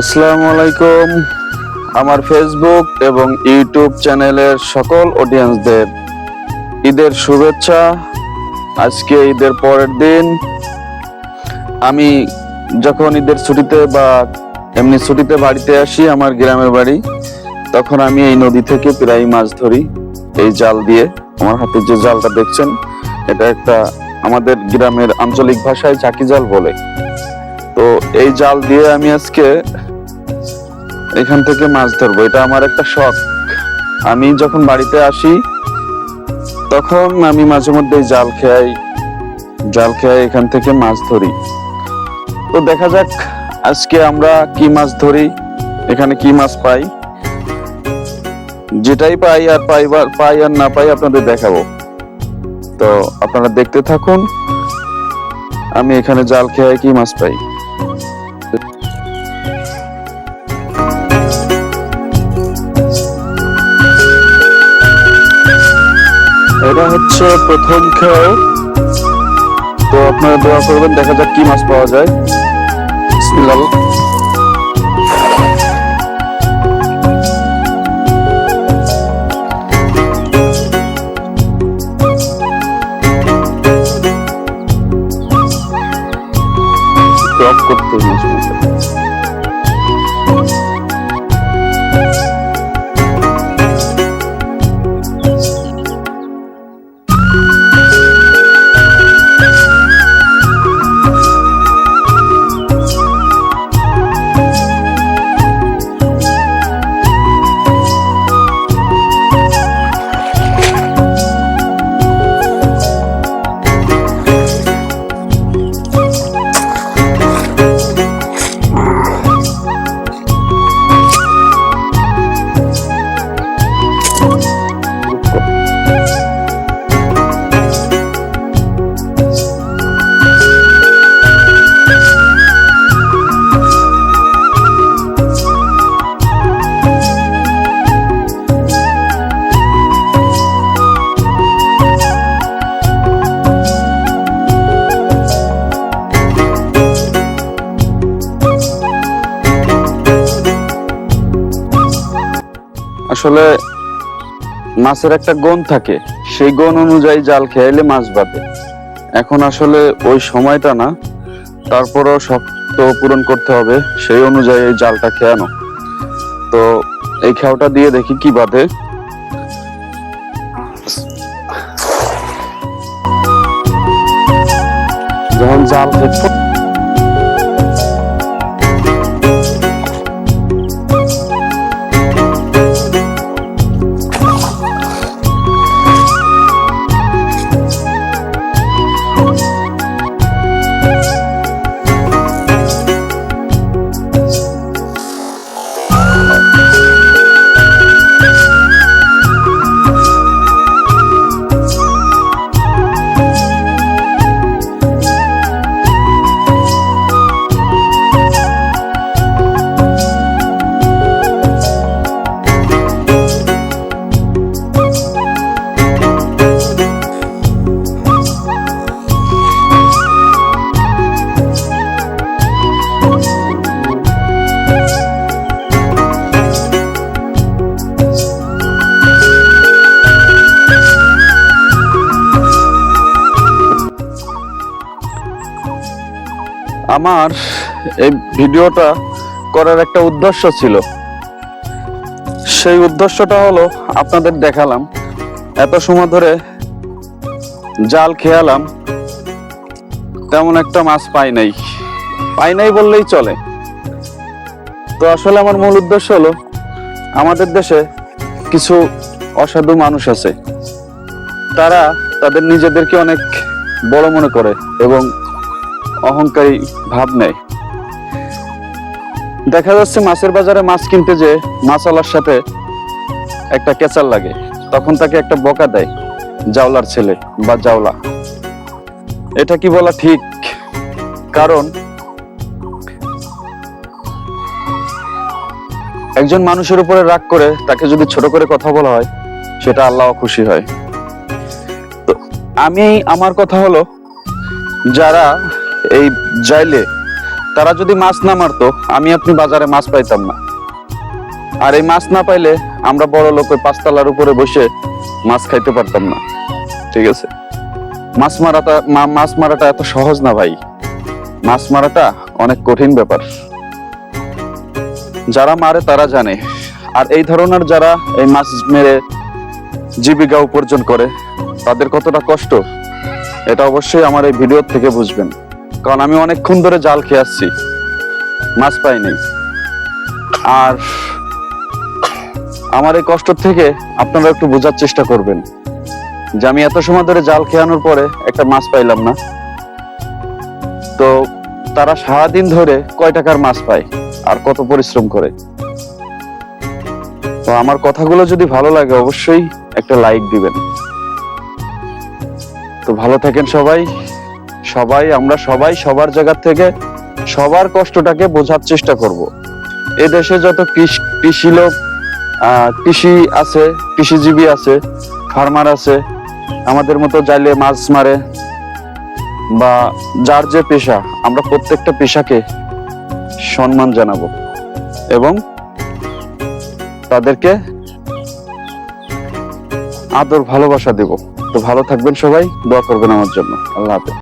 আসসালামু আলাইকুম। আমার ফেসবুক এবং ইউটিউব চ্যানেলের সকল অডিয়েন্সদের ঈদের শুভেচ্ছা। আজকে ঈদের পরের দিন। আমি যখন ঈদের ছুটিতে বা এমনি ছুটিতে বাড়িতে আসি, আমার গ্রামের বাড়ি, তখন আমি এই নদী থেকে প্রায় মাছ ধরি, এই জাল দিয়ে। আমার হাতে যে জালটা দেখছেন, এটা একটা আমাদের গ্রামের আঞ্চলিক ভাষায় চাকি জাল বলে। তো এই জাল দিয়ে আমি আজকে এখান থেকে মাছ ধরবো। এটা আমার একটা শখ। আমি যখন বাড়িতে আসি, তখন আমি মাঝে মধ্যে জাল খেয়াই জাল খেয়াই এখান থেকে মাছ ধরি। তো দেখা যাক আজকে আমরা কি মাছ ধরি, এখানে কি মাছ পাই। যেটাই পাই আর পাইবার পাই আর না পাই আপনাদের দেখাবো। তো আপনারা দেখতে থাকুন, আমি এখানে জাল খেয়াই কি মাছ পাই। এটা হচ্ছে প্রথম খেয়াও তো আপনারা দোয়া করবেন, দেখা যাক কি মাছ পাওয়া যায়। করতে আসলে মাছের একটা গন থাকে। সেই গন অনুযায়ী জাল খেয়াইলে মাছ বাঁধে। এখন আসলে ওই সময়টা না, তারপরও শক্ত পূরণ করতে হবে, সেই অনুযায়ী জালটা খেয়ানো। তো এই খেয়াটা দিয়ে দেখি কি বাঁধে। যখন জাল খেয়ে আমার এই ভিডিওটা করার একটা উদ্দেশ্য ছিল। সেই উদ্দেশ্যটা হলো আপনাদের দেখালাম। এত সময় ধরে জাল খেয়ালাম, তেমন একটা মাছ পাই নাই। পাই নাই বললেই চলে। তো আসলে আমার মূল উদ্দেশ্য হলো, আমাদের দেশে কিছু অসাধু মানুষ আছে। তারা তাদের নিজেদেরকে অনেক বড় মনে করে এবং অহংকারী ভাব নেয় দেখা যাচ্ছে মাছের বাজারে মাছ কিনতে যে মাছওয়ালার সাথে একটা কেচার লাগে। তখন তাকে একটা বকা দেয়, জাওলার ছেলে বা জাওলা। এটা কি বলা ঠিক? কারণ একজন মানুষের উপরে রাগ করে তাকে যদি ছোট করে কথা বলা হয়, সেটা আল্লাহ খুশি হয়। আমি, আমার কথা হলো, যারা এই জাইলে তারা যদি মাছ না মারতো, আমি আপনি বাজারে মাছ পাইতাম না। আর এই মাছ না পাইলে আমরা বড় লোক ওই পাঁচতলার উপরে বসে মাছ খাইতে পারতাম না। ঠিক আছে? মাছ মারাটা মাছ মারাটা এত সহজ না ভাই। মাছ মারাটা অনেক কঠিন ব্যাপার। যারা মারে তারা জানে। আর এই ধরনের যারা এই মাছ মেরে জীবিকা উপার্জন করে, তাদের কতটা কষ্ট? এটা অবশ্যই আমার এই ভিডিও থেকে বুঝবেন। কারণ আমি অনেকক্ষণ ধরে জাল খেয়ে আসছি। মাছ পাইনি আর আমার এই কষ্ট থেকে আপনারা একটু বোঝার চেষ্টা করবেন যে আমি এত সময় ধরে জাল খেয়ানোর পরে একটা মাছ পাইলাম না। তো তারা সারাদিন ধরে কয় টাকার মাছ পায় আর কত পরিশ্রম করে। তো আমার কথাগুলো যদি ভালো লাগে অবশ্যই একটা লাইক দিবেন। তো ভালো থাকেন সবাই। সবাই, আমরা সবাই সবার জায়গা থেকে সবার কষ্টটাকে বোঝার চেষ্টা করব। এ দেশে যত কৃষ- লোক কৃষি আছে, কৃষিজীবী আছে ফার্মার আছে, আমাদের মতো জাইলে মাছ মারে বা যার যে পেশা, আমরা প্রত্যেকটা পেশাকে সম্মান জানাব এবং তাদেরকে আদর, ভালোবাসা দেব। তো ভালো থাকবেন সবাই, দোয়া করবেন আমার জন্য। আল্লাহ হাফেজ।